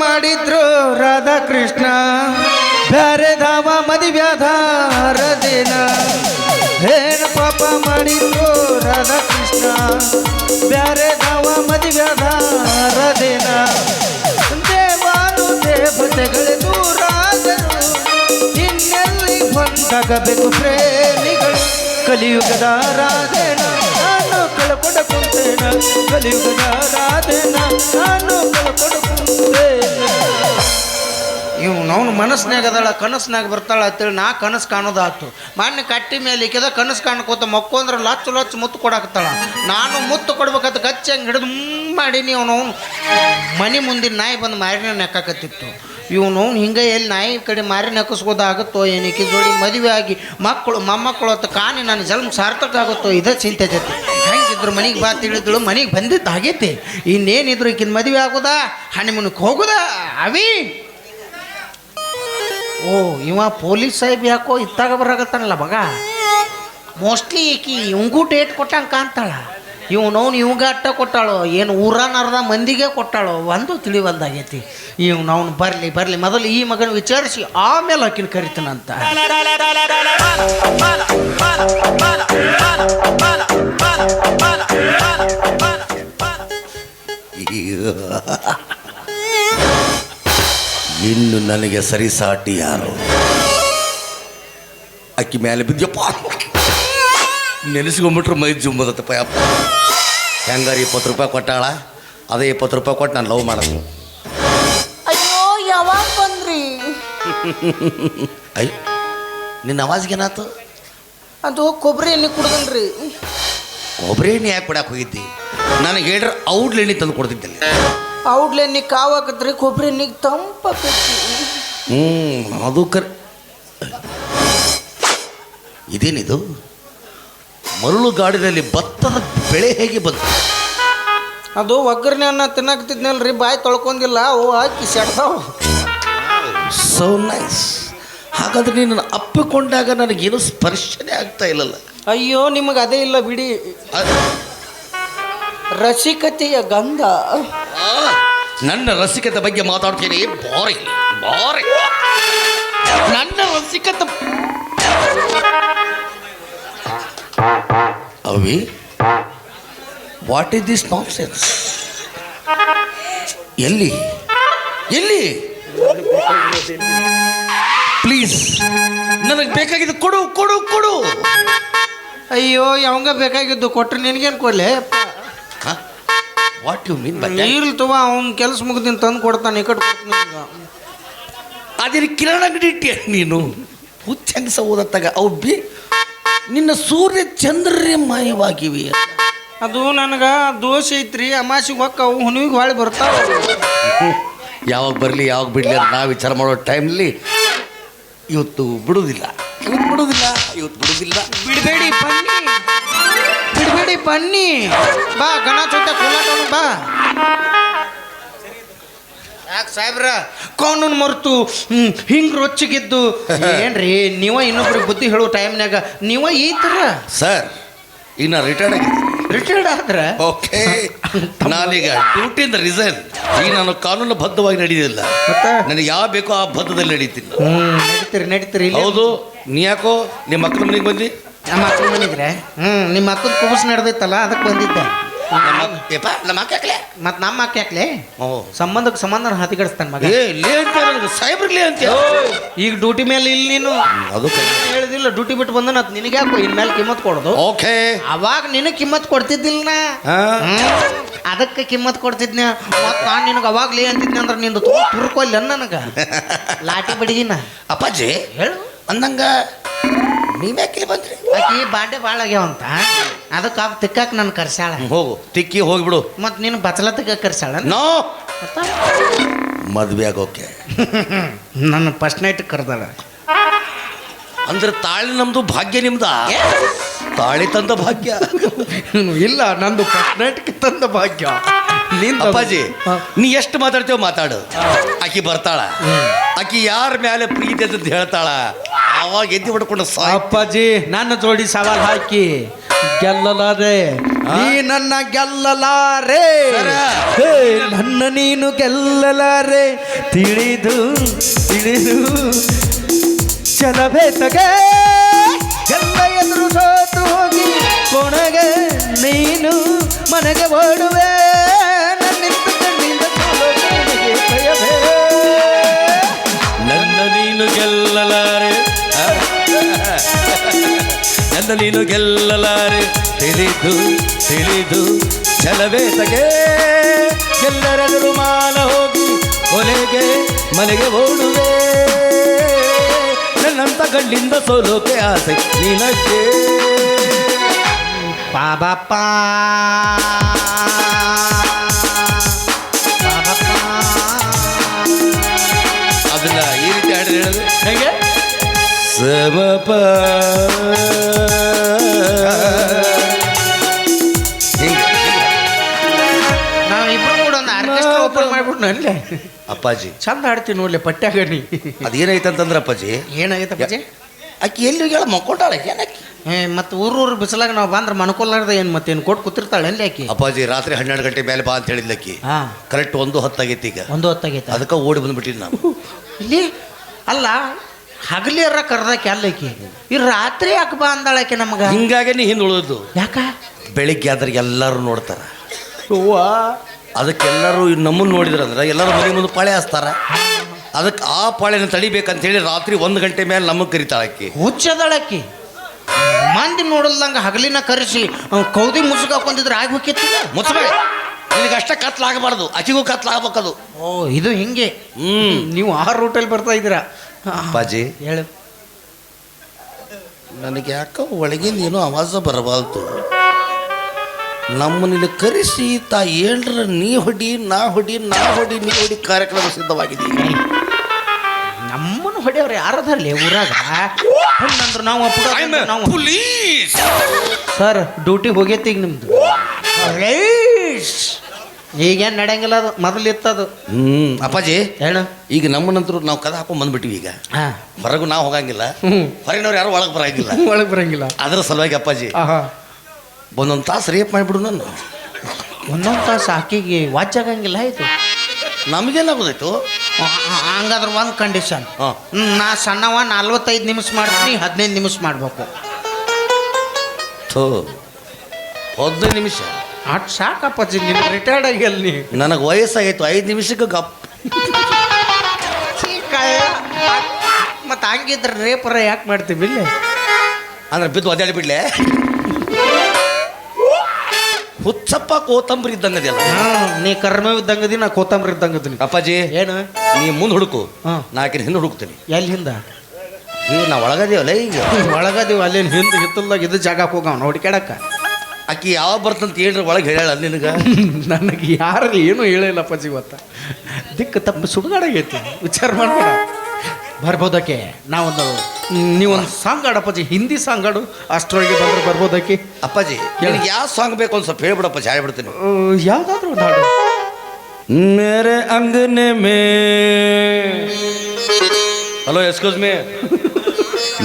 ಮಾಡಿದ್ರು ರಾಧಾಕೃಷ್ಣ. ಬ್ಯಾರೆ ಧಾಮ ಮದಿವ್ಯಾಧಾರ ದಿನ ಏನು ಪಾಪ ಮಾಡಿದ್ರು ರಾಧಾಕೃಷ್ಣ. ಬ್ಯಾರೆ ಧಾಮ ಮದಿವ್ಯಾಧಾರ ದಿನ ದೇವಾನು ದೇವತೆಗಳ ದೂರಾದರು ಇನ್ನೆಲ್ಲಿ ಹೊಂದಾಗಬೇಕು ಪ್ರೇಮಿಗಳು. ಕಲಿಯುಗದ ರಾಧೇನ, ನಾನು ಕಳ್ಕೊಂಡ ಕುಂತೇನ ಕಲಿಯುಗದ ರಾಧೇನ, ನಾನು ಕಳ್ಕೊಂಡ ಇವ್ ನಾವು ಮನಸ್ನಾಗ ಅದಳ ಕನಸ್ನಾಗ ಬರ್ತಾಳ ಅಂತೇಳಿ ನಾ ಕನಸು ಕಾಣೋದಾತು. ಮಾನ್ಯ ಕಟ್ಟಿ ಮೇಲೆ ಇಕ್ಕಿದ ಕನಸು ಕಾಣ್ಕೋತ ಮಕ್ಕೊಂದ್ರೆ ಲಚ್ಚು ಲಚ್ಚು ಮುತ್ತು ಕೊಡಾಕತ್ತಾಳ. ನಾನು ಮುತ್ತು ಕೊಡ್ಬೇಕಂತ ಗಚ್ಚಿ ಹಂಗೆ ಹಿಡಿದು ಮಾಡೀನಿ ಅವನು ಮನೆ ಮುಂದಿನ ನಾಯಿ ಬಂದು ಮಾರಿನ ನೆಕ್ಕಾಕತ್ತಿತ್ತು. ಇವನು ಹಿಂಗೆ ಎಲ್ಲಿ ನಾಯಿ ಕಡೆ ಮಾರಿ ನೆಕ್ಕಿಸ್ಬೋದಾಗುತ್ತೋ ಏನಕ್ಕೆ ಜೋಡಿ ಮದುವೆ ಆಗಿ ಮಕ್ಕಳು, ಮೊಮ್ಮಕ್ಕಳು ಅಂತ ಕಾಣಿ ನನ್ನ ಜನ್ಮ ಸಾರ್ಥಕ ಆಗುತ್ತೋ, ಇದೇ ಚಿಂತೆ ಜೊತೆ. ಹೆಂಗಿದ್ರು ಮನೆಗೆ ಬಾ ತಿಳಿದಳು, ಮನೆಗೆ ಬಂದಿದ್ದು ಆಗೈತಿ ಇನ್ನೇನಿದ್ರು ಈಕಿನ ಮದುವೆ ಆಗೋದಾ, ಹಣಿಮನಕ್ಕೆ ಹೋಗುದ, ಅವಿ? ಓ, ಇವ ಪೊಲೀಸ್ ಸಾಹೇಬ್ ಯಾಕೋ ಇತ್ತಾಗ ಬರಾಗತ್ತಾನಲ್ಲ ಮಗ? ಮೋಸ್ಟ್ಲಿ ಈಕಿ ಇವಂಗೂ ಡೇಟ್ ಕೊಟ್ಟಂಗೆ ಕಾಣ್ತಾಳ. ಇವ್ನವ್ನು ಇವಂಗ ಅಟ್ಟ ಕೊಟ್ಟಾಳು, ಏನು ಊರನರ್ಧ ಮಂದಿಗೆ ಕೊಟ್ಟಾಳು, ಒಂದು ತಿಳಿ ತಿಳಿವಲ್ದಾಗೈತಿ. ಇವ್ನವ್ನು ಬರಲಿ ಬರಲಿ, ಮೊದಲು ಈ ಮಗನ ವಿಚಾರಿಸಿ, ಆಮೇಲೆ ಆಕಿನ ಕರಿತಾನಂತ. ಇನ್ನು ನನಗೆ ಸರಿಸಾಟಿ ಯಾರು? ಅಕ್ಕಿ ಮೇಲೆ ಬಿದ್ಯಪ್ಪ. ನೆನೆಸ್ಕೊಂಬಿಟ್ರು ಮೈ ಜುಂಬದತ್ತಪ್ಪ ಯಪ್ಪ. ಹೆಂಗಾರ ಇಪ್ಪತ್ತು ರೂಪಾಯಿ ಕೊಟ್ಟಾಳ? ಅದೇ ಇಪ್ಪತ್ತು ರೂಪಾಯಿ ಕೊಟ್ಟು ನಾನು ಲವ್ ಮಾಡೋದು ಅಯ್ಯೋ ಯಾವಾಗ ಬಂದ್ರಿ? ಅಯ್ಯ ನಿನ್ನ ಅವಾಜ್ಗೇನಾತು ಅದು ಕೊಬ್ಬರಿ ಎಣ್ಣೆ ಕುಡ್ದನ್ರಿ. ಕೊಬ್ಬರಿ ಎಣ್ಣೆ ಯಾಕೆ ಕೊಡಕ್ಕೆ ಹೋಗಿದ್ದಿ? ನನಗೆ ಹೇಳ್ರೆ ಔಡ್ಲ ಎಣ್ಣೆ ತಂದು ಕೊಡ್ತಿದ್ದಲ್ಲಿ. ಔಡ್ಲ ಎಣ್ಣೆ ಕಾವಾಕತ್ರಿ ಕೊಬ್ಬರಿ ಎಣ್ಣೆಗೆ ತಂಪ ಹ್ಞೂ ಅದು ಕರ್ ಇದೇನಿದು? ಮರಳು ಗಾಡಿನಲ್ಲಿ ಭತ್ತದ ಬೆಳೆ ಹೇಗೆ ಬಂತು? ಅದು ಒಗ್ಗರಣೆಯನ್ನ ಅನ್ನ ರೀ ಬಾಯಿ ತೊಳ್ಕೊಂಡಿಲ್ಲ ಅವು ಹಾಕಿ ಸೆಡ್ತಾವ ಸೋ ನೈಸ್ ಹಾಗಾದ್ರೆ ನೀನು ಅಪ್ಪಿಕೊಂಡಾಗ ನನಗೇನು ಸ್ಪರ್ಶನೆ ಆಗ್ತಾ ಇಲ್ಲಲ್ಲ? ಅಯ್ಯೋ ನಿಮಗೆ ಅದೇ ಇಲ್ಲ ಬಿಡಿ. ರಸಿಕತೆಯ ಗಂಧ. ನನ್ನ ರಸಿಕತೆ ಬಗ್ಗೆ ಮಾತಾಡ್ತೀನಿ. ಬಾರಿ ಬಾರಿ. ನನ್ನ ರಸಿಕತೆ ಅವಿ what is this nonsense ಎಲ್ಲಿ? ಎಲ್ಲಿ? ಪ್ಲೀಸ್ ನನಗೆ ಬೇಕಾಗಿದ್ದು ಕೊಡು ಕೊಡು ಕೊಡು. ಅಯ್ಯೋ ಯಾವಂಗ ಬೇಕಾಗಿದ್ದು ಕೊಟ್ಟರೆ ನಿನಗೇನು ಕೊಡ್ಲೆ? ವಾಟ್ ಯು ಮೀನ್ ಬೈ ನೀರ್ಲ್ ತುವ ಅವ್ನ ಕೆಲಸ ಮುಗ್ದಿನ ತಂದು ಕೊಡ್ತಾನೆ ಈ ಕಡೆ ಅದೇ ಕಿರಣ ಅಂಗಡಿ ಇಟ್ಟಿಯ ನೀನು? ಹುಚ್ಚಂಗ ಸಹೋದತ್ತಾಗ ಅವು ಬಿ ನಿನ್ನ ಸೂರ್ಯ ಚಂದ್ರರೇ ಮಾಯವಾಗಿವೆ ಅದು ನನಗೆ ದೋಷ ಐತ್ರಿ ಅಮಾಸಿಗೆ ಹೊಕ್ಕವು ಹುಣ್ಣಿಗೆ ಹೊಳೆ ಬರ್ತಾವ. ಯಾವಾಗ ಬರಲಿ ಯಾವಾಗ ಬಿಡಲಿ ಅಂತ ನಾವು ವಿಚಾರ ಮಾಡೋ ಟೈಮ್ಲಿ ಇವತ್ತು ಬಿಡುವುದಿಲ್ಲ ಇವತ್ತು ಬಿಡುವುದಿಲ್ಲ ಇವತ್ತು ಬಿಡುವುದಿಲ್ಲ ಬಿಡಬೇಡಿ ಬನ್ನಿ ಬಿಡಬೇಡಿ ಬನ್ನಿ. ಬಾ ಗಣ ಚೋಟ ಬಾ. ಯಾಕೆ ಸಾಹೇಬ್ರ ಕಾನೂನು ಮರೆತು ಹಿಂಗೆ ರೊಚ್ಚಿಗಿದ್ದು. ಏನ್ರಿ ನೀವ ಇನ್ನೊಬ್ರಿಗೆ ಬುದ್ಧಿ ಹೇಳೋ ಟೈಮ್ನಾಗ ನೀವ ಈ ಥರ ಸರ್ ಈಗ ನಾ ರಿಟೈರ್ಡ್ ಆಗಿದ್ದೀನಿ ರಿಟೈರ್ಡ್ ಆದ್ರೆ? ಓಕೆ ನಾನೀಗ ಡ್ಯೂಟಿಯಿಂದ ರಿಸೈನ್ ಈಗ ನಾನು ಕಾನೂನು ಬದ್ಧವಾಗಿ ನಡೆಯೋದಿಲ್ಲ ನನಗೆ ಯಾವ ಬೇಕೋ ಆ ಬದ್ಧದಲ್ಲಿ ನಡೀತೀನಿ. ನಡೀತೀರಿ ನಡೀತೀರಿ ಹೌದು. ನೀ ಯಾಕೋ? ನಿಮ್ಮ ಅಕ್ಕನ ಮನೆಗೆ ಬಂದು ನಮ್ಮ ಅಕ್ಕನ ಮನೆಗ್ರೆ ಹ್ಮ್ ನಿಮ್ಮ ಅಕ್ಕನ ಕೂಸು ನಡೆದೈತಲ್ಲ ಅದಕ್ಕೆ ಬಂದಿದ್ದೆ. ನಮ್ಮ ಏಪ್ಪ ನಮ್ಮ ಅಕ್ಕ ಯಾಕ್ಲೆ? ಮತ್ತು ನಮ್ಮ ಅಕ್ಕ ಯಾಕ್ಲೆ? ಓ. ಸಂಬಂಧಕ್ಕೆ ಸಂಬಂಧ ಹತಿಗಡಿಸ್ತಾನೆ ಮಗ. ಏ ಲೇ ಅಂತ ನನಗೆ ಅಂತ ಈಗ ಡ್ಯೂಟಿ ಮೇಲೆ ಇಲ್ಲಿ ನೀನು? ಅದು ಹೇಳಿದಿಲ್ಲ ಡ್ಯೂಟಿ ಬಿಟ್ಟು ಬಂದ ನಾನು ನಿನಗೆ ಯಾಕೋ ಇನ್ಮೇಲೆ ಕಿಮ್ಮತ್ ಕೊಡೋದು? ಓಕೆ. ಅವಾಗ ನಿನಗೆ ಕಿಮ್ಮತ್ ಕೊಡ್ತಿದ್ದಿಲ್ಲ ನಾ. ಅದಕ್ಕೆ ಕಿಮ್ಮತ್ ಕೊಡ್ತಿದ್ನ. ಮತ್ತು ನಾನು ನಿನಗೆ ಅವಾಗ್ಲೇ ಅಂತಿದ್ನ ಅಂದ್ರೆ ನಿಂದು ತುರ್ಕೊಲ್ಲ ನನಗೆ. ಲಾಟಿ ಬಡಿಗಿನ. ಅಪ್ಪಾಜಿ ಹೇಳು. ಅಂದಂಗ ನೀವ್ಯಾಕೆ ಬಂದ್ರಿ? ಆಕಿ ಬಾಂಡೆ ಭಾಳ ಆಗ್ಯಾವಂತ ಅದಕ್ಕೆ ಅವ್ ತಿಕ್ಕಾಕ ನನ್ನ ಕರ್ಸಾಳ. ಹೋಗು. ತಿಕ್ಕಿ ಹೋಗ್ಬಿಡು. ಮತ್ತು ನೀನು ಬಚ್ಚಲ ತಿಕ್ಕ ಕರ್ಸಾಳ ನೋ! ಮದ್ವೆ ಆಗೋಕೆ. ನನ್ನ ಫಸ್ಟ್ ನೈಟ್ ಕರೆದಾಳ. ಅಂದ್ರೆ ತಾಳಿ ನಮ್ದು ಭಾಗ್ಯ ನಿಮ್ದ? ತಾಳಿ ತಂದ ಭಾಗ್ಯ. ಇಲ್ಲ ನಂದು ಫಸ್ಟ್ ನೈಟ್ ತಂದ ಭಾಗ್ಯ. ನಿಂದು. ಅಪ್ಪಾಜಿ ನೀ ಎಷ್ಟು ಮಾತಾಡ್ತೇವ ಮಾತಾಡು. ಆಕಿ ಬರ್ತಾಳ. ಆಕಿ ಯಾರ ಮೇಲೆ ಪ್ರೀತಿ ಅಂತ ಹೇಳ್ತಾಳ ಅವಾಗ ಎದ್ದು ಹೊಡ್ಕೊಂಡು ಅಪ್ಪಾಜಿ ನನ್ನ ಜೋಡಿ ಸವಾಲ್ ಹಾಕಿ. ಗೆಲ್ಲಲಾರೆ. ನೀ ನನ್ನ ಗೆಲ್ಲಲಾರೆ. ಹೇ, ನನ್ನ ನೀನು ಗೆಲ್ಲಲಾರೆ. ತಿಳಿದು ತಿಳಿದು. ಚಲಬೇತಗೆ ಎಲ್ಲ ಎದುರು ಸೋತು ಹೋಗಿ ಕೊಣಗೆ ನೀನು ಮನೆಗೆ ಓಡುವೆ. ನನ್ನ ನೀನು ಗೆಲ್ಲಲಾರೆ. ತಿಳಿದು ತಿಳಿದು ಛಲವೇ ತಗೆ. ಎಲ್ಲರೆದುರು ಮಾನ ಹೋಗಿ ಕೊನೆಗೆ ಮನೆಗೆ ಓಡುವೆ. ನನ್ನಂತ ಗಂಡಿಂದ ಸೋಲೋಕೆ ಆಸೆ ನಿನಗೆ. ಪಾಬಪ್ಪ. ಅದನ್ನ ಈ ರೀತಿ ಹಾಡಿದ್ರೆ ಹೇಳಿದ್ರೆ ಹೆಂಗೆ? ಸಮಪ ಓಪನ್ ಅಪ್ಪಾಜಿ ಅಲ್ಲೇ? ಅಪ್ಪಾಜಿ. ಚಂದ ಹಾಡ್ತೀನಿ ನೋಡ್ಲಿ ಪಟ್ಯಾಗಣಿ ಅದೇನೈತಂತಂದ್ರೆ ಅಪ್ಪಾಜಿ? ಏನಾಗೈತೆ ಅಪ್ಪಾಜಿ? ಆಕಿ ಎಲ್ಲಿ ಹೇಳ ಮಕ್ಕೊಂಡಾಳೆ ಏನಕ್ಕೆ ಏ ಮತ್ತೆ ಊರೂರು ಬಿಸಿಲಾಗ ನಾವು ಬಂದ್ರೆ ಮನ್ಕೊಲ್ಲಾರ್ದ ಏನು ಮತ್ತೇನು ಕೊಟ್ಟು ಕೂತಿರ್ತಾಳೆ ಅಲ್ಲಿ ಆಕಿ? ಅಪ್ಪಾಜಿ ರಾತ್ರಿ ಹನ್ನೆರಡು ಗಂಟೆ ಮೇಲೆ ಬಾ ಅಂತ ಹೇಳಿದ್ಲಕ್ಕಿ ಹಾ. ಕರೆಕ್ಟ್ ಒಂದು ಹತ್ತಾಗೈತಿ ಈಗ. ಒಂದು ಹೊತ್ತಾಗೈತೆ. ಅದಕ್ಕೆ ಓಡಿ ಬಂದ್ಬಿಟ್ಟಿನಿ ನಾವು ಇಲ್ಲಿ? ಅಲ್ಲ ಹಗಲಿಯರ ಕರ್ದಾಕಿ ಅಲ್ಲಕಿ ಈ ರಾತ್ರಿ ಯಾಕೆ ಬಾ ಅಂದಾಳಕಿ ನಮಗೆ? ಹಿಂಗಾಗೆ ನೀ ಹಿಂದೆ ಉಳಿದು ಯಾಕ? ಬೆಳಿಗ್ಗೆ ಆದ್ರೆ ಎಲ್ಲರೂ ನೋಡ್ತಾರ. ಅವ್ವಾ ಅದಕ್ಕೆಲ್ಲರೂ ನಮ್ಮನ್ನು ನೋಡಿದ್ರಂದ್ರೆ ಎಲ್ಲರೂ ಮನೆ ಮುಂದೆ ಪಾಳೆ ಹಾಸ್ತಾರ. ಅದಕ್ಕೆ ಆ ಪಾಳೆನ ತಡಿಬೇಕಂತೇಳಿ ರಾತ್ರಿ ಒಂದು ಗಂಟೆ ಮೇಲೆ ನಮಗೆ ಕರಿತಾಳಕ್ಕಿ ಹುಚ್ಚದಳಕ್ಕಿ ಮಂದಿ ನೋಡಲ್ದಂಗೆ ಹಗಲಿನ ಕರೆಸಿ ಅವ್ನ್ ಕೌದಿ ಮುಸುಕ್ ಹಾಕೊಂಡಿದ್ರೆ ಆಗಿ ಹೋಗಿತ್ತಿಲ್ಲ ಮುಚ್ಚಬೇಡ ನಿನಗೆ ಅಷ್ಟೇ ಕತ್ಲಾಗಬಾರ್ದು. ಅಚಿಗೂ ಕತ್ಲಾಗಬೇಕದು. ಓ ಇದು ಹಿಂಗೆ? ಹ್ಮ್. ನೀವು ಆ ರೂಟಲ್ಲಿ ಬರ್ತಾ ಇದ್ದೀರಾ? ಅಪ್ಪಾಜಿ. ಹೇಳು. ನನಗೆ ಯಾಕೋ ಒಳಗಿಂದ ಏನೋ ಆವಾಜ ಬರಬಾಲ್ತು ನಮ್ಮ ನಿನ್ನ ಕರೆಸಿ ತಾ ಏಳ್ರ ನೀ ಹೊಡಿ ನಾ ಹೊಡಿ ನಾ ಹೊಡಿ ನೀ ಹೊಡಿ ಕಾರ್ಯಕ್ರಮ ಸಿದ್ಧವಾಗಿದೆ ನಮ್ಮನ್ನು ಹೊಡೆಯವ್ರು ಯಾರದಲ್ಲಿ ಊರಾಗ? ನಾವು ಅಪ್ಪುಗ ನಾವು ಪೊಲೀಸ್! ಸರ್ ಡ್ಯೂಟಿ ಹೋಗೈತಿ ಈಗ ನಿಮ್ದು. ಈಗೇನ್ ಈಗೇನು ನಡೆಯಂಗಿಲ್ಲ ಅದು ಮೊದಲು ಇತ್ತದು. ಹ್ಮ್ ಅಪ್ಪಾಜಿ ಹೇಳ. ಈಗ ನಮ್ಮ ನಂತರ ನಾವು ಕದ ಹಾಕೊಂಡ್ ಬಂದ್ಬಿಟ್ಟಿವಿ ಈಗ. ಹಾಂ. ಹೊರಗು ನಾವು ಹೋಗಂಗಿಲ್ಲ. ಹ್ಞೂ ಹೊರಗಿನವ್ರು ಯಾರು ಒಳಗೆ ಬರಂಗಿಲ್ಲ. ಒಳಗೆ ಬರಂಗಿಲ್ಲ. ಅದರ ಸಲುವಾಗಿ ಅಪ್ಪಾಜಿ ಆಹಾ. ಒಂದೊಂದು ತಾಸು ರೇಪ್ ಮಾಡಿಬಿಡು ನಾನು ಒಂದೊಂದು ತಾಸು ಆಕಿಗೆ ವಾಚ್ ಆಗಂಗಿಲ್ಲ ಆಯ್ತು? ನಮಗೇನಾಗೋದಾಯ್ತು ಹಂಗಾದ್ರೆ ಒಂದು ಕಂಡೀಷನ್ ಹಾಂ. ನಾ ಸಣ್ಣವ ನಲ್ವತ್ತೈದು ನಿಮಿಷ ಮಾಡ್ತೀನಿ ಹದಿನೈದು ನಿಮಿಷ ಮಾಡಬೇಕು. ಥೋ. ಹದಿನೈದು ನಿಮಿಷ? ಅಟ್ ಸಾಕಪ್ಪಾಜಿ ನಿಮ್ಗೆ ರಿಟೈರ್ಡ್ ಆಗಿಲ್ಲ ನೀ. ನನಗೆ ವಯಸ್ಸಾಗೈತು ಐದು ನಿಮಿಷಕ್ಕೆ ಗಪ್. ಮತ್ತು ಹಂಗಿದ್ರೆ ರೇಪರ ಯಾಕೆ ಮಾಡ್ತೀವಿ ಇಲ್ಲಿ? ಅಂದ್ರೆ ಬಿದ್ದು ಒದ್ದಾಡಿ ಬಿಡ್ಲೆ? ಹುಚ್ಚಪ್ಪ ಕೋತಂಬರಿ ಇದ್ದಂಗದಿಲ್ಲ ನೀ ಕರ್ಮ ಇದ್ದಂಗದಿ ನಾ ಕೋತಂಬರಿ ಇದ್ದಂಗದಿನಿ ಅಪ್ಪಾಜಿ ಏನು? ನೀ ಮುಂದೆ ಹುಡುಕು. ಹಾಂ. ನಾಕಿನ ಹಿಂದೆ ಹುಡುಕ್ತೀನಿ. ಎಲ್ಲಿ ಹಿಂದ? ಈಗ ನಾ ಒಳಗದೇವಲ್ಲ ಈಗ? ಒಳಗದೀವಿ ಅಲ್ಲೇನು ಹಿಂದೆ ಹಿತ್ತಲ್ದಾಗ ಇದು ಜಾಗಕ್ಕೆ ಹೋಗವ ಹುಡುಕ್ಯಾಡಕ್ಕ ಆಕಿ ಯಾವಾಗ ಬರ್ತಂತ ಏನ್ರಿ ಒಳಗೆ ಹೇಳ ನಿನಗೆ? ನನಗೆ ಯಾರು ಏನು ಹೇಳಿಲ್ಲಪ್ಪಾಜಿ ಇವತ್ತ. ದಿಕ್ಕ ತಪ್ಪು ಸುಡುಗಾಡಾಗೈತಿ. ವಿಚಾರ ಮಾಡ್ಬೇಡ. ಬರ್ಬೋದಕ್ಕೆ? ನಾವೊಂದು ನೀವೊಂದು ಸಾಂಗ್ ಆಡಪ್ಪಾಜಿ ಹಿಂದಿ ಸಾಂಗ್ ಹಾಡು ಅಷ್ಟರೊಳಗೆ ಬಂದ್ರೆ ಬರ್ಬೋದಕ್ಕೆ? ಅಪ್ಪಾಜಿ ನಿನಗೆ ಯಾವ ಸಾಂಗ್ ಬೇಕು ಒಂದು ಸ್ವಲ್ಪ ಹೇಳ್ಬಿಡಪ್ಪ ಹೇಳ್ಬಿಡ್ತೀನಿ ಯಾವುದಾದ್ರೂ ಒಂದು ಹಾಡು. ಮೇರೆ ಅಂಗನೆ ಮೇ. ಹಲೋ ಎಕ್ಸ್ಕ್ಯೂಸ್ ಮೇ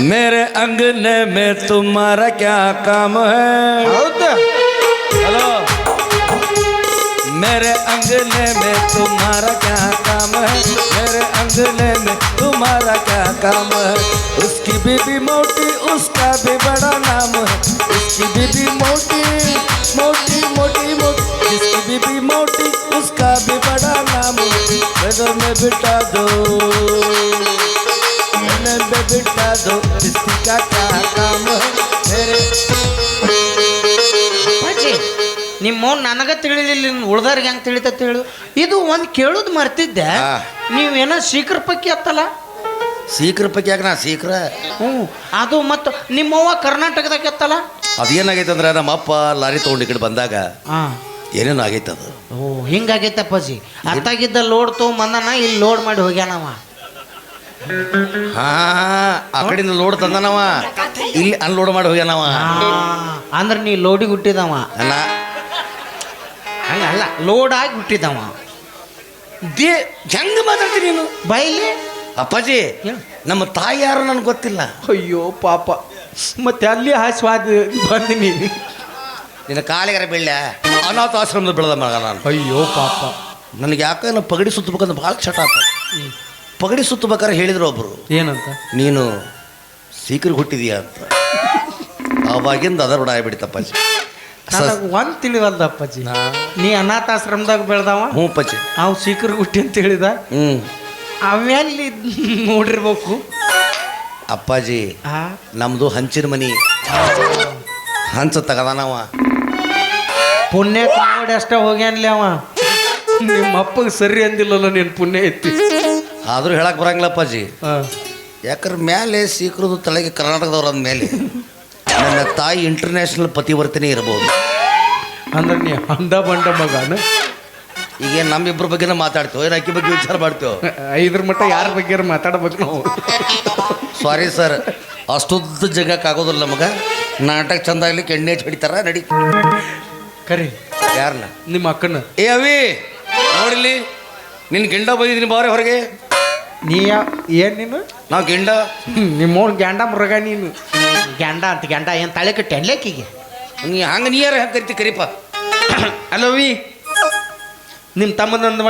ಮೇರೆ ಅಂಗನೆ ಮೇ ತುಮಾರ ಕ್ಯಾ ಕಾಮ ಹೌದಾ. ಹಲೋ ಮೇರೆ ಅಂಗನೆ ಮೇ ತುಮಾರ ಕ್ಯಾ है, मेरे अंगने में तुम्हारा क्या काम है? उसकी बीबी मोटी, उसका भी बड़ा नाम है। उसकी बीबी मोटी मोटी मोटी मोटी, जिसकी बीबी मोटी, उसका भी बड़ा नाम है। वेदर में बिठा दो। मैंने बिठा दो किसी का क्या काम ನಿಮ್ಮ ನನಗ ತಿಳಿಲಿಲ್ಲ ಉಳ್ದವ್ರಿಗೆ ಹೆಂಗೆ ತಿಳಿತೈತೆ ಹೇಳು ಇದು ಒಂದು ಕೇಳೋದು ಮರ್ತಿದ್ದೆ. ನೀವೇನೋ ಸೀಕ್ರ ಪಕ್ಕಿ ಅತ್ತಲ್ಲ ಸೀಕ್ರ ಪಕ್ಕಿ ಯಾಕೆ ನಾ ಸೀಕ್ರ? ಹ್ಞೂ. ಅದು ಮತ್ತು ನಿಮ್ಮವ್ವ ಕರ್ನಾಟಕದಾಗ ಎತ್ತಲ್ಲ? ಅದೇನಾಗೈತೆ ಅಂದ್ರೆ ನಮ್ಮ ಅಪ್ಪ ಲಾರಿ ತೊಗೊಂಡು ಈ ಕಡೆ ಬಂದಾಗ ಹಾಂ. ಏನೇನು ಆಗೈತೆ ಅದು. ಓ ಹಿಂಗಾಗೈತೆ ಅಪ್ಪಾಜಿ. ಅತ್ತಾಗಿದ್ದ ಲೋಡ್ ತೊಗೊಂಬಂದನ ಇಲ್ಲಿ ಲೋಡ್ ಮಾಡಿ ಹೋಗ್ಯಾನವ ಹಾ ಆ ಕಡೆಯಿಂದ ಲೋಡ್ ತಂದನವ. ಇಲ್ಲಿ ಅನ್ಲೋಡ್ ಮಾಡಿ ಹೋಗ್ಯಾನವ. ಅಂದ್ರೆ ನೀ ಲೋಡಿಗೆ ಹುಟ್ಟಿದವ. ಅಲ್ಲ ಹಂಗಲ್ಲ ಲೋಡ್ ಆಗಿ ಹುಟ್ಟಿದವ. ದೇ ಹೆಂಗ ಮಾತಾಡ್ತೀನಿ ನೀನು? ಬೈಲಿ? ಅಪ್ಪಾಜಿ ನಮ್ಮ ತಾಯಿ ಯಾರು ನನಗೆ ಗೊತ್ತಿಲ್ಲ. ಅಯ್ಯೋ ಪಾಪ. ಮತ್ತೆ ಅಲ್ಲಿ ಆಸ್ವಾದ ವಾದ ಬಂದಿನಿ ನಿನ್ನ ಕಾಲಿಗರ ಬೀಳ್ಯ ಅನಾಥ ಆಶ್ರಮದ ಬೆಳೆದ ಮಗ ನಾನು. ಅಯ್ಯೋ ಪಾಪ. ನನಗೆ ಯಾಕೆ ನಾನು ಪಗಡಿ ಸುತ್ತಬೇಕಂತ ಭಾಳ ಚಟ ಆತ. ಪಗಡಿ ಸುತ್ತಬೇಕಾದ್ರೆ ಹೇಳಿದ್ರು ಒಬ್ರು. ಏನಂತ? ನೀನು ಸೀಕ್ರಿಗೆ ಹುಟ್ಟಿದೀಯ ಅಂತ. ಆವಾಗಿಂದ ಅದರ ಬಿಡ ಆಗ್ಬಿಡ್ತಪ್ಪಾಜಿ ನನಗೆ ಒಂದು ತಿಳಿವಲ್ದ ಅಪ್ಪಾಜಿ. ನೀ? ಅನಾಥಾಶ್ರಮದಾಗ ಬೆಳ್ದಾವ? ಹ್ಞೂ ಪಚ್ಚಿ ಅವ್ ಸೀಕರ್ ಗುಟ್ಟಿ ಅಂತ ಹೇಳಿದ? ಹ್ಞೂ ಅವೆಲ್ಲಿ ನೋಡಿರ್ಬೇಕು? ಅಪ್ಪಾಜಿ ಆ? ನಮ್ಮದು ಹಂಚಿನ ಮನಿ. ಹಂಚ ತಗದಾನವ. ಪುಣ್ಯ ನೋಡಿ ಅಷ್ಟೇ ಹೋಗ್ಯಾನ್ಲಿ ಅವ. ನಿಮ್ಮ ಅಪ್ಪಗೆ ಸರಿ ಅಂದಿಲ್ಲಲ್ಲ ನೀನು ಪುಣ್ಯ ಐತಿ. ಆದರೂ ಹೇಳಕ್ ಬರಂಗಿಲ್ಲ ಅಪ್ಪಾಜಿ. ಯಾಕ್ರ ಯಾಕಂದ್ರೆ ಮೇಲೆ ಸೀಕರದು ತಲೆಗೆ ಕರ್ನಾಟಕದವ್ರ ಅಂದಮೇಲೆ ನನ್ನ ತಾಯಿ ಇಂಟರ್ನ್ಯಾಷನಲ್ ಪತಿವರ್ತನೆ ಇರಬಹುದು ಅಂದ್ರೆ ನೀ ಅಂದ ಬಂಡ ಮಗನ? ಈಗ ನಮ್ಮಿಬ್ಬರ ಬಗ್ಗೆ ಮಾತಾಡ್ತೇವೆ? ಏನು ಅಕ್ಕಿ ಬಗ್ಗೆ ವಿಚಾರ ಮಾಡ್ತೇವೆ? ಇದ್ರ ಮಟ್ಟ ಯಾರ ಬಗ್ಗೆ ಮಾತಾಡ್ಬೇಕು ನಾವು. ಸಾರಿ ಸರ್ ಅಷ್ಟೊಂದು ಜಗಕ್ಕೆ ಆಗೋದಿಲ್ಲ ನಮಗೆ ನಾಟಕ ಚಂದ ಆಗ್ಲಿಕ್ಕೆ ಕೆಣ್ಣೆ ಹಚ್ಚಿ ಹಿಡಿತಾರ ನಡಿ. ಕರಿ. ಯಾರನ್ನ ನಿಮ್ಮ ಅಕ್ಕನ. ಏ ಅವಿ! ನೋಡಿಲಿ ನಿನ್ನ ಗಿಂಡ ಬಂದಿದ್ದೀನಿ ಬಾರೆ ಹೊರಗೆ. ನೀ ಯಾ- ಏನ್ ನೀನು? ನಾವು ಗಿಂಡ. ನಿಮ್ಮೋನ್ ಗ್ಯಾಂಡ ಮೃಗ ನೀನು. ಗ್ಯಾಂಡ ಅಂತ ಗ್ಯಾಂಡ ಏನು ತಲೆ ಕಟ್ಟಿ ಅನ್ಲೇಕಿಗೆ ನೀ ಹಂಗೆ ನೀರು ಹಂಗೆ ಕರಿತಿ ಕರಿಪ. ಅಲೋ ವಿ ನಿಮ್ಮ ತಮ್ಮನಂದವ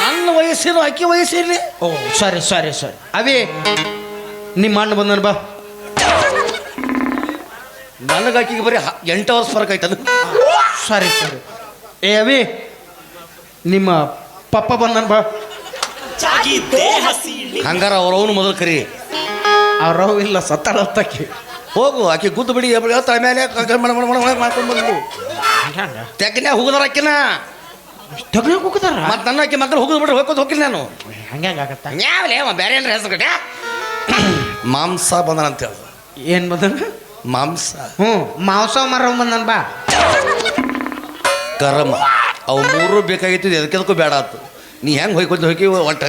ನನ್ನ ವಯಸ್ಸಿರೋ ಅಕ್ಕಿ ವಯಸ್ಸಿರಲಿ? ಓ ಸಾರಿ ಸಾರಿ ಸಾರಿ. ಅವಿ ನಿಮ್ಮ ಅಣ್ಣ ಬಂದನ ಬಾ. ನನಗೆ ಆಕಿಗೆ ಬರೀ ಹ- ಎಂಟು ವರ್ಷ ಫರಕ್ ಆಯ್ತದ. ಸಾರಿ ಸಾರಿ. ಏ ಅವಿ ನಿಮ್ಮ ಪಪ್ಪ ಬಂದನ ಬಾ. ಹಂಗಾರ ಅವ್ರವನು ಮೊದಲು ಕರಿ. ಅವ್ರವ್ ಇಲ್ಲ ಸತ್ತಾಳತ್ತಕ್ಕೆ ಹೋಗು ಆಕೆ ಗುದ್ದು ಬಿಡಿ ಹೇಳ್ತಾಳೆ ಮೇಲೆ ಮಾಡ್ಕೊಂಡು ಬಂದು ತೆಗ್ನ್ಯಾಗ ಹೋಗುದಾರ ಆಕಿನ. ತಗ್ನಾಗ ಹೋಗ್ತಾರ ಮತ್ತೆ ನನ್ನ ಆಕೆ ಮಕ್ಕಳು ಹೋಗುದು ಬಿಡ್ರಿ ಹೋಗೋದು ಹೋಗಿಲ್ಲ ನಾನು. ಆಗತ್ತ? ಯಾವಲೇ ಬೇರೆ ಏನ್ರ ಹೆಸರು ಕಟ್ಟ ಮಾಂಸ ಬಂದನ ಅಂತ ಹೇಳ ಏನ್ ಬಂದನ? ಮಾಂಸ. ಹ್ಞೂ ಮಾಂಸ ಮರ ಬಂದನ್ ಬಾ. ಕರಮ. ಅವು ಮೂರು ಬೇಕಾಗಿತ್ತು ಎದಕ್ಕೆದಕ್ಕೂ ಬೇಡ ಆತು. ನೀ ಹೆಂಗೆ ಹೋಯ್ಕೊಂಡು ಹೋಗಿ ಒಟ್ಟ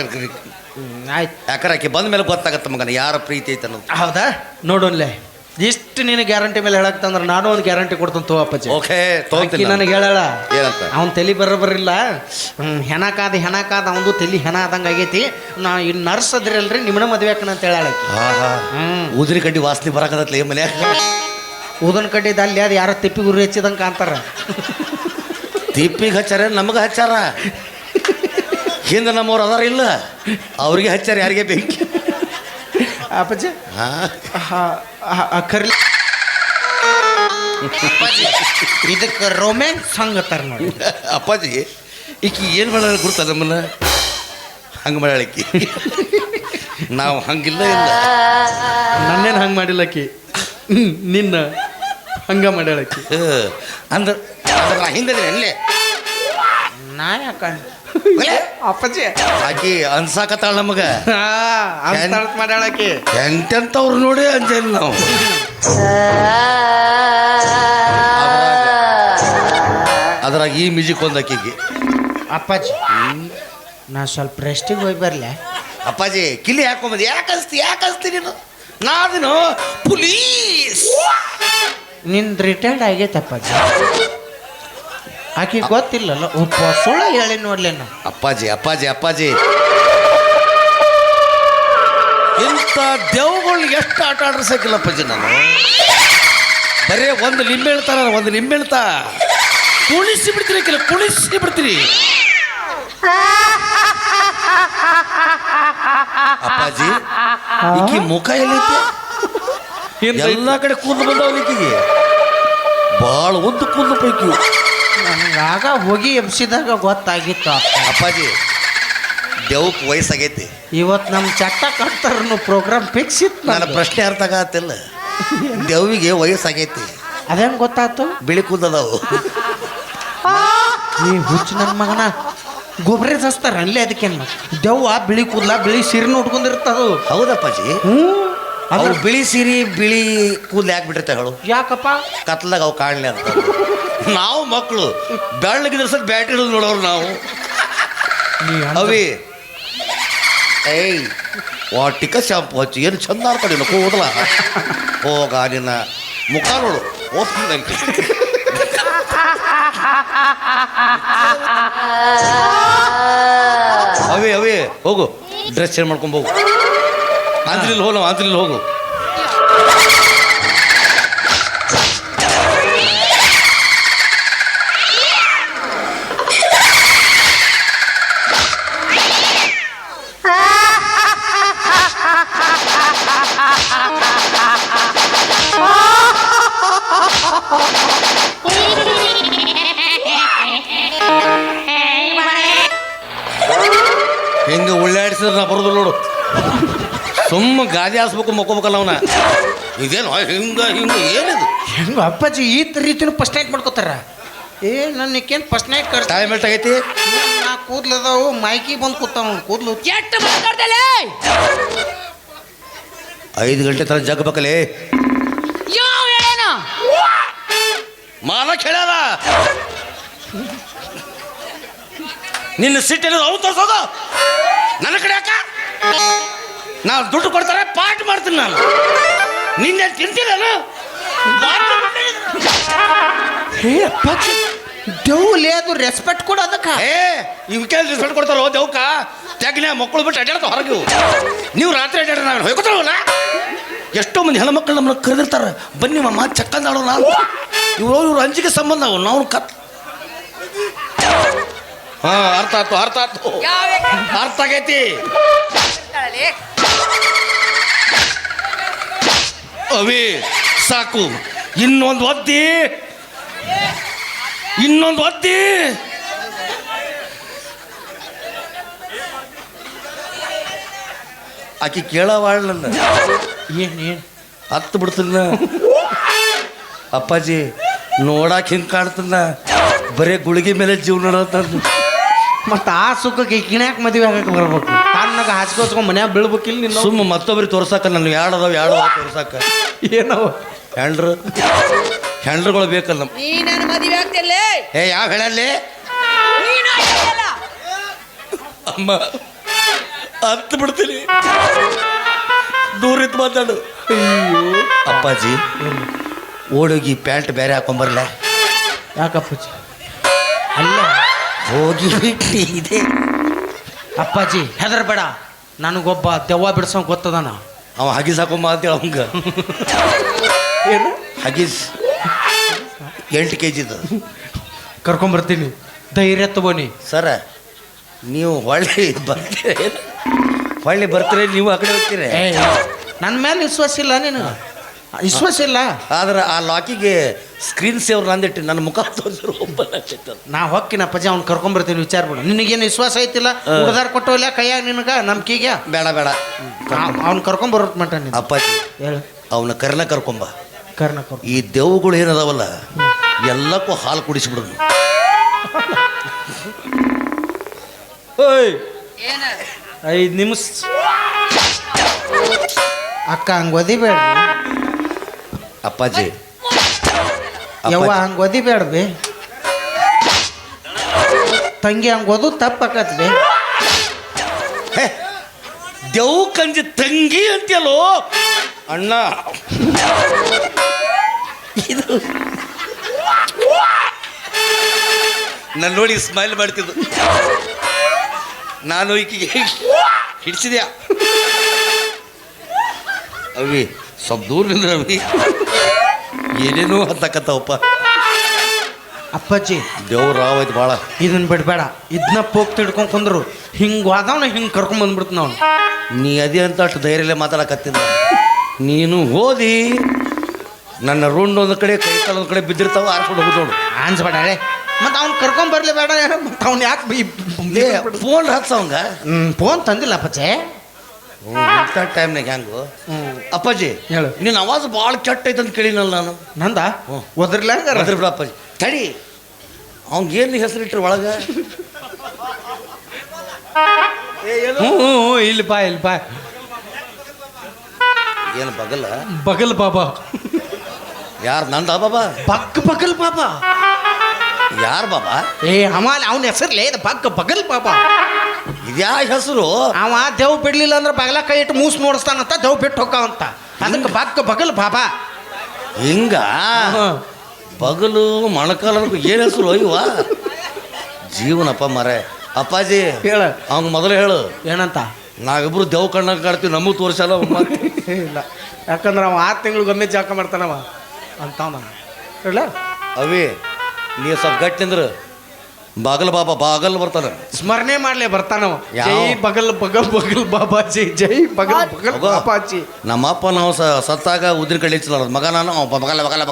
ಆಯ್ತು. ಯಾಕಂದ್ರೆ ಆಕೆ ಬಂದ ಮೇಲೆ ಗೊತ್ತಾಗತ್ತೆ ಮಗನ ಯಾರ ಪ್ರೀತಿ ಐತೆ ಅನ್ನೋದು. ಹೌದಾ? ನೋಡೋನ್ಲೆ ಇಷ್ಟು ನೀನು ಗ್ಯಾರಂಟಿ ಮೇಲೆ ಹೇಳಕ್ತಂದ್ರೆ ನಾನು ಒಂದು ಗ್ಯಾರಂಟಿ ಕೊಡ್ತೀನಿ ತೋ ಅಪ್ಪಾಜಿ. ಓಕೆ ಆಕಿ ನನಗೆ ಹೇಳಲ್ಲ. ಏನಂತ? ಅವನ್ ತಲೆ ಬರೋಬರಿಲ್ಲ ಹೆಣ ಹೆಣಕಾದ ಹೆಣಕಾದ ಅವನದು ತಲೆ ಹೆಣ ಆದಂಗೆ ಆಗೈತಿ. ನಾ ಇನ್ನು ನರ್ಸ್ ಅದ್ರಲ್ರಿ ನಿಮ್ಮನ್ನ ಮದುವೆ ಹಾಕೋಣ ಅಂತ ಹೇಳಾಳ ಆಕಿ. ಹ್ಮ್. ಉದಿರಿ ಕಡ್ಡಿ ವಾಸನೆ ಬರಾಕತ್ತಲ್ಲ ಏ ಮನೆ ಊದನ್ ಕಡ್ಡಿದ ಅಲ್ಲಿ ಅದು ಯಾರೋ ತಿಪ್ಪಿ ಗುರಿ ಹಚ್ಚಿದಂಗೆ ಕಾಂತಾರ ತಿಪ್ಪಿಗೆ ಹಚ್ಚಾರ ನಮಗೆ ಹಚ್ಚಾರ? ಹಿಂದೆ ನಮ್ಮವ್ರು ಅದಾರ ಇಲ್ಲ? ಅವ್ರಿಗೆ ಹಚ್ಚಾರ ಯಾರಿಗೆ ಬೆಂಕಿ? ಅಪ್ಪಾಜಿ ಹಾ? ಕರ್ಲಿ ಇದಕ್ಕೆ ರೊಮ್ಯಾನ್ಸ್ ಹಂಗತ್ತಾರ ನೋಡಿ. ಅಪ್ಪಾಜಿ ಈಕಿ ಏನು ಮಾಡ್ಯಾಳ ಗುರ್ತ ನಮ್ಮನ್ನ? ಹಂಗೆ ಮಾಡ್ಯಾಳಕಿ ನಾವು ಹಂಗಿಲ್ಲ ಇಲ್ಲ. ನನ್ನೇನು ಹಂಗೆ ಮಾಡಿಲ್ಲಕಿ ನಿನ್ನ ಹಂಗ ಮಾಡ್ಯಾಳಕಿ ಅಂದ್ರೆ ಹಿಂದೆ ಅಲ್ಲೇ. ನಾ ಯಾಕ ಅಪ್ಪಾಜಿ. ಆಕಿ ಅನ್ಸಾಕತ್ತಾಳ ನಮಗ. ಮಾಡ್ಯಾಳಕಿ ಎಂತೆಂಥವ್ರು ನೋಡಿ ಅಂಜೇಲಿ ನಾವು. ಅದ್ರಾಗ ಈ ಮ್ಯೂಸಿಕ್ ಒಂದು ಆಕಿಗೆ. ಅಪ್ಪಾಜಿ ನಾ ಸ್ವಲ್ಪ ರೆಸ್ಟಿಗೆ ಹೋಗಿ ಬರಲೆ. ಅಪ್ಪಾಜಿ ಕಿಲಿ ಹಾಕೊಂಬಂದು. ಯಾಕೆ ಅನ್ಸ್ತಿ ಯಾಕೆ ಅನ್ಸ್ತಿ ನೀನು? ನಾದಿನ ಪುಲೀಸ್. ನಿನ್ ರಿಟೈರ್ಡ್ ಆಗೈತೆ ಅಪ್ಪಾಜಿ. ಆಕಿ ಗೊತ್ತಿಲ್ಲಲ್ಲ ಒಬ್ಬ ಸುಳ್ಳು ಹೇಳಿ ನೋಡ್ಲಿ ನಾ. ಅಪ್ಪಾಜಿ ಅಪ್ಪಾಜಿ ಅಪ್ಪಾಜಿ. ಇಂಥ ದೇವ್ಗಳು ಎಷ್ಟು ಆಟ ಆಡ್ರಸಕ್ಕಿಲ್ಲ ಅಪ್ಪಾಜಿ ನಾನು? ಬರೀ ಒಂದು ನಿಂಬೆ ಹೇಳ್ತಾರ ಒಂದು ನಿಂಬೆ ಹೇಳ್ತಾ ಕುಣಿಸಿ ಬಿಡ್ತೀರಿ ಕೆಲ ಕುಣಿಸಿ ಬಿಡ್ತೀರಿ. ಅಪ್ಪಾಜಿ ಈಕಿ ಮುಖ ಎಲ್ಲೈತಿ ಎಲ್ಲ ಕಡೆ ಕೂದಲು ಬಂದವ ಈಕಿಗೆ ಭಾಳ ಒಂದು ಕೂದಲು ಪೈಕಿ ನನಗಾಗ ಹೋಗಿ ಎಬ್ಸಿದಾಗ ಗೊತ್ತಾಗಿತ್ತು ಅಪ್ಪ. ಅಪ್ಪಾಜಿ ದೇವಕ್ಕೆ ವಯಸ್ಸಾಗೈತಿ. ಇವತ್ತು ನಮ್ಮ ಚಟ್ಟ ಕಟ್ತಾರನು ಪ್ರೋಗ್ರಾಮ್ ಫಿಕ್ಸ್ ಇತ್ತು ನನ್ನ ಪ್ರಶ್ನೆ ಅರ್ಥ ಆಗತ್ತಿಲ್ಲ. ದೇವಿಗೆ ವಯಸ್ಸಾಗೈತಿ. ಅದೇನು ಗೊತ್ತಾಯ್ತು ಬಿಳಿ ಕೂದಲವು ನೀ ಹುಚ್ಚು ನನ್ನ ಮಗನ. ಗೊಬ್ಬರ ಹಚ್ತಾರ ಅಲ್ಲೇ ಅದಕ್ಕೇನು ದೆವ್ವ ಬಿಳಿ ಕೂದಲ ಬಿಳಿ ಸಿರಿನ ಉಟ್ಕೊಂಡಿರ್ತದು. ಹೌದಪ್ಪಾಜಿ. ಹ್ಞೂ ಅವು ಅದ್ರ ಬಿಳಿ ಸೀರೆ ಬಿಳಿ ಕೂದಲು ಯಾಕೆ ಬಿಟ್ಟಿರ್ತಾವೆ ಹೇಳು. ಯಾಕಪ್ಪ? ಕತ್ಲಾಗ ಅವು ಕಾಣಲಿ ಅಂತ. ನಾವು ಮಕ್ಕಳು ಬೆಳ್ಳಗಿದ್ರೆ ಸ್ವಲ್ಪ ಬ್ಯಾಟ್ರಿ ನೋಡೋರು ನಾವು. ಅವಿ ಏಯ್ ವಾಟಿಕ ಶಾಂಪು ಹಚ್ಚಿ ಏನು ಚಂದ ಆಡ್ತಾಡಿಲ್ಲ ಕೂದಲ ಹೋಗ ನಿನ್ನ ಮುಖ ನೋಡು ಓದ್ತೀನಿ ಅವೇ ಅವಿ ಹೋಗು ಡ್ರೆಸ್ ಚೇಂಜ್ ಮಾಡ್ಕೊಂಡು ಹೋಗು ಆಂಜಲಿಲ್ ಹೋಗು ಆಂಜಲಿಲ್ ಹೋಗು ಹಿಂಗೆ ಉಳ್ಳಾಡಿಸಿದ್ರೆ ನಾ ಬರೋದಿಲ್ಲ ನೋಡು ಸುಮ್ಮ ಗಾದೆ ಹಾಸ್ಬೇಕು ಮಕ್ಕೋಬೇಕಲ್ಲ ಅವನ. ಇದೇನು ಹಿಂಗ ಹಿಂಗ ಏನಿದು? ಹೆಂಗ ಅಪ್ಪಾಜಿ ಈ ರೀತಿನೂ ಫಸ್ಟ್ ನೈಟ್ ಮಾಡ್ಕೋತಾರ? ಏ ನನ್ನಕ್ಕೇನು ಫಸ್ಟ್ ನೈಟ್ ಕರ್ ಟೈಮ್ ಐತಿ ನಾ ಕೂದ್ಲದಾವು ಮೈಕಿ ಬಂದು ಕೂತಾವ ಕೂದ್ಲು. ಕೆಟ್ಟ ಮಾತಾಡ್ದಲೇ? ಐದು ಗಂಟೆ ತರ ಜಗ್ಬೇಕಲೇ ಯಾವ ಹೇಳೇನ? ಮಾಲಕ್ ಹೇಳ್ಯಾರ ನಿನ್ನ ಸಿಟ್ಟಿನ ಅವು ತೋರ್ಸೋದು? ನನ್ನ ಕಡೆ ಯಾಕ? ನಾವು ದುಡ್ಡು ಕೊಡ್ತಾರೆ ಪಾಠ ಮಾಡ್ತೀನಿ ನಾನು. ನಿನ್ನೆ ತಿಂತೀರಲ್ಲ ದೇವ್ಲೇ ಅದು ರೆಸ್ಪೆಕ್ಟ್ ಕೊಡು ಅದಕ್ಕೆ. ಏ ಇವಕ್ಕೆ ರೆಸ್ಪೆಕ್ಟ್ ಕೊಡ್ತಾರೋ ದೇವ್ಕ? ತೆಗ್ನೆ ಮಕ್ಕಳು ಬಿಟ್ಟು ಅಡ್ಡಾಡ್ತಾವ ಹೊರಗೆ. ನೀವು ರಾತ್ರಿ ಅಡ್ಡಾಡ ನಾವು ಹೋಗ್ತಾರಲ್ಲ ಎಷ್ಟೋ ಮಂದಿ ಹೆಣ್ಮಕ್ಳು ನಮ್ಮನ್ನ ಕರೆದಿರ್ತಾರೆ ಬನ್ನಿ ಮಮ್ಮ ಚಕ್ಕಂದಾಡೋಣ ಅಂತ. ಇವ್ರು ಇವ್ರು ಅಂಜಿಕೆ ಸಂಬಂಧ ಅವ್ರು ನಾವು ಕತ್ ಹಾ ಅರ್ಥ ಆಯ್ತು ಅರ್ಥ ಆಯ್ತು. ಅರ್ಥ ಆಗೈತಿ. ಅವಿ ಸಾಕು. ಇನ್ನೊಂದು ಒದ್ದಿ. ಇನ್ನೊಂದು ಒದ್ದಿ. ಆಕಿ ಕೇಳವಾಳ ನನ್ನ ಏನು ಏನ್? ಹತ್ತು ಅಪ್ಪಾಜಿ ನೋಡಾಕ ಹಿಂಗೆ ಕಾಣ್ತನ ಬರೇ ಗುಳಿಗೆ ಮೇಲೆ ಜೀವನ ನಡತಂದು ಮತ್ತ ಆ ಸುಖಕ್ಕೆ ಕಿಣ್ಯಾಕ ಮದುವೆ ಆಗಕ್ಕೆ ಬರ್ಬೇಕು. ತಣ್ಣಗ ಹಾಸ್ಕೋಸ್ಕೊಂಡ್ ಮನ್ಯಾಗ ಬೀಳ್ಬೇಕಿಲ್ಲ ನಿನ್ನ ಸುಮ್ಮ ಮತ್ತೊಬ್ರಿಗೆ ತೋರ್ಸಾಕ ನನ್ನ ಎರಡು ಅದಾವ ತೋರ್ಸಾಕ. ಏನವ? ಹೆಂಡ್ರು? ಹೆಂಡ್ರುಗಳು ಬೇಕಲ್ಲ ನಮ್ ನೀ ನನ್ನ ಮದುವೆ ಆಗ್ತಿಲ್ಲೇ ಏ ಯಾವ ಹೇಳಲ್ಲಿ? ನೀನು ಆಗ್ತಿಲ್ಲ. ಅಮ್ಮ ಹತ್ತು ಬಿಡ್ತೀನಿ. ದೂರ ಇತ್ತು ಮಾತಾಡು ಅಪ್ಪಾಜಿ ಓಡೋಗಿ ಪ್ಯಾಂಟ್ ಬೇರೆ ಹಾಕೊಂಬರ್ಲ ಯಾಕಪ್ಪಾಜಿ? ಹೋಗಿ ಬಿಟ್ಟಿ ಇದೆ. ಅಪ್ಪಾಜಿ ಹೆದರ್ಬೇಡ. ನನಗೊಬ್ಬ ದೆವ್ವ ಬಿಡ್ಸೋಂಗೆ ಗೊತ್ತದಾನ? ಅವ ಹಗಿಸ್ ಹಾಕೊಂಬ ಅಂತ ಅವಂಗ. ಏನು? ಹಗೀಸ್. ಎಂಟು ಕೆ ಜಿದು ಕರ್ಕೊಂಬರ್ತೀನಿ. ಧೈರ್ಯ ತಗೋನಿ. ಸರ ನೀವು ಹೊಳ್ಳಿ ಬರ್ತೀರಿ. ಹೊಳ್ಳಿ ಬರ್ತೀರಿ ನೀವು ಆ ಕಡೆ ಹೋಗ್ತೀರ. ನನ್ನ ಮೇಲೆ ವಿಶ್ವಾಸ ಇಲ್ಲ ನೀನು. ವಿಶ್ವಾಸ ಇಲ್ಲ. ಆದ್ರೆ ಆ ಲಾಕಿಗೆ ಸ್ಕ್ರೀನ್ ಸೇವ್ ನಂದಿಟ್ಟು ನನ್ನ ಮುಖ ತೋರಿಸಿದ್ರು ನಾ ಹೊಕ್ಕಿನ ಅಪ್ಪಾಜಿ ಅವ್ನು ಕರ್ಕೊಂಬರ್ತೀನಿ ವಿಚಾರ ಬಿಡು ನಿನಗೇನು ವಿಶ್ವಾಸ ಐತಿಲ್ಲ? ಹುಡುಗಾರ ಕೊಟ್ಟವಲ್ಲ ಕೈಯಾಗ ನಿನಗ ನಂಬಿಕೆಗೆ? ಬೇಡ ಬೇಡ. ಅವ್ನು ಕರ್ಕೊಂಬರೋಟ್ ಮಟ ನೀನು. ಅಪ್ಪಾಜಿ ಹೇಳು. ಅವನ ಕರ್ನ ಕರ್ಕೊಂಬ. ಕರ್ನ ಕರ್ ಈ ದೇವುಗಳು ಏನದಾವಲ್ಲ ಎಲ್ಲಕ್ಕೂ ಹಾಲು ಕುಡಿಸ್ಬಿಡೋದು. ಓಯ್. ಏನ? ಐದು ನಿಮಿಷ. ಅಕ್ಕ ಹಂಗೆ ಒದಿಬೇಡ. ಅಪ್ಪಾಜಿ. ಯವ್ವ ಹಂಗೆ ಒದಿಬೇಡ ಬೇ ತಂಗಿ ಹಂಗೆ ಓದು ತಪ್ಪಾಕತ್ ಬಿ ದೇವ್ ಕಂಜಿ ತಂಗಿ ಅಂತೀಯಲ್ಲೋ? ಅಣ್ಣ. ಇದು. ನನ್ನ ನೋಡಿ ಸ್ಮೈಲ್ ಮಾಡ್ತಿದ್ದು. ನಾನು ಈಕಿಗೆ ಹಿಡಿಸಿದ್ಯಾ? ಅವಿ ಸ್ವಲ್ಪ ದೂರ ನಿಂದ್ರ ಅವಿ ಏನೇನೋ ಹತ್ತಕತ್ತವಪ್ಪ. ಅಪ್ಪಾಜಿ ದೇವ್ರ ರಾವೈತ್ ಭಾಳ ಇದನ್ನ ಬಿಡಬೇಡ ಇದನ್ನ ಪೋಕ್ ತಿಡ್ಕೊಂಡ್ ಕುಂದ್ರು. ಹಿಂಗೆ ವಾದವನ ಹಿಂಗೆ ಕರ್ಕೊಂಡ್ ಬಂದ್ಬಿಡ್ತು ನಾವು ನೀ ಅದೇ ಅಂತ ಅಷ್ಟು ಧೈರ್ಯಲ್ಲೇ ಮಾತಾಡಕತ್ತಿದ್ದ ನೀನು ಓದಿ ನನ್ನ ರುಂಡ್ ಒಂದು ಕಡೆ ಕೈ ಕಾಲು ಒಂದು ಕಡೆ ಬಿದ್ದಿರ್ತಾವ ಆರ್ಕೊಂಡು ಹೋಗುದು ನೋಡು. ಅನ್ಸ್ಬೇಡ ಮತ್ತೆ ಅವ್ನು ಕರ್ಕೊಂಡ್ ಬರ್ಲಿ ಬೇಡ ಮತ್ತೆ ಅವ್ನು ಯಾಕೆ ಫೋನ್ ಫೋನ್ ಹಚ್ಚವಂಗ ಫೋನ್ ತಂದಿಲ್ಲ ಅಪ್ಪಾಜಿ. ಇಂಥ ಟೈಮ್ನಾಗ ಹೆಂಗು? ಅಪ್ಪಾಜಿ ಹೇಳು. ನಿನ್ನ ಆವಾಜ್ ಭಾಳ ಕೆಟ್ಟ ಐತೆ ಅಂತ ಕೇಳಿನಲ್ಲ ನಾನು. ನಂದ. ಒದ್ರಲ್ಲ ಅದ್ರ ಬಿಡ ಅಪ್ಪಾಜಿ. ತಡಿ ಅವ್ನಿಗೇನು ಹೆಸರಿಟ್ರು ಒಳಗೆ? ಹ್ಞೂ ಹ್ಞೂ ಹ್ಞೂ, ಇಲ್ಲಿ ಬಾ ಇಲ್ಲಿ ಬಾ. ಏನು ಬಗಲ? ಬಗಲ್ ಬಾಬಾ. ಯಾರು ನಂದ ಬಾಬಾ? ಬಗ್ ಬಗಲ್ ಬಾಬಾ. ಯಾರು ಬಾಬಾ? ಏ ಅಮಾಲ್ ಅವನ ಹೆಸರ್ಲೇ ಇದು ಪಕ್ಕ ಬಗಲ್ ಪಾಪ. ಇದ್ಯಾ ಹೆಸರು? ಅವ ದೇವ್ ಬಿಡ್ಲಿಲ್ಲ ಅಂದ್ರೆ ಬಗಲ ಕೈ ಇಟ್ಟು ಮೂಸ್ ನೋಡಿಸ್ತಾನಂತ ದೇವ್ ಬಿಟ್ಟು ಹೋಗ್ತಾವಂತ. ಅದಕ್ಕೆ ಪಕ್ಕ ಬಗಲ್ ಬಾಬಾ ಹಿಂಗ. ಬಗಲು ಮೊಣಕಾಲ ಏನು ಹೆಸರು ಅಯ್ಯವ ಜೀವನಪ್ಪ ಮರೆ. ಅಪ್ಪಾಜಿ ಹೇಳ. ಅವ್ನ ಮೊದಲು ಹೇಳು. ಏನಂತ? ನಾವಿಬ್ರು ದೇವ್ ಕಣ್ಣಾಗ ಕಾಡ್ತೀವಿ ನಮಗೂ ತೋರಿಸಲ್ಲ ಇಲ್ಲ. ಯಾಕಂದ್ರೆ ಅವ ಆರು ತಿಂಗಳಿಗೊಮ್ಮೆ ಜಾಕ ಮಾಡ್ತಾನವ. ಅಂತ ಹೇಳ. ಅವಿ ನೀ ಸ್ವಲ್ಪ ಗಟ್ಟಿ ಅಂದ್ರ ಬಾಗಲ್ ಬಾಬಾ ಬಾಗಲ್ ಬರ್ತಾನ. ಸ್ಮರಣೆ ಮಾಡ್ಲೆ ಬರ್ತಾನವ. ಯಾವ? ಜೈ ಬಗಲ್ ಬಗಲ್ ಬಗಲ್ ಬಾಬಾಜಿ ಜೈ ಬಗಲ್ ಬಗಲ್ ಹೋಗೋ. ಬಾಬಾಜಿ. ನಮ್ಮಪ್ಪ ನಾವು ಸ ಸತ್ತಾಗ ಉದ್ರಿ ಹಚ್ಚಲಾರ ಮಗ ನಾನು ಅವ ಬಗಲ ಬಗಲ.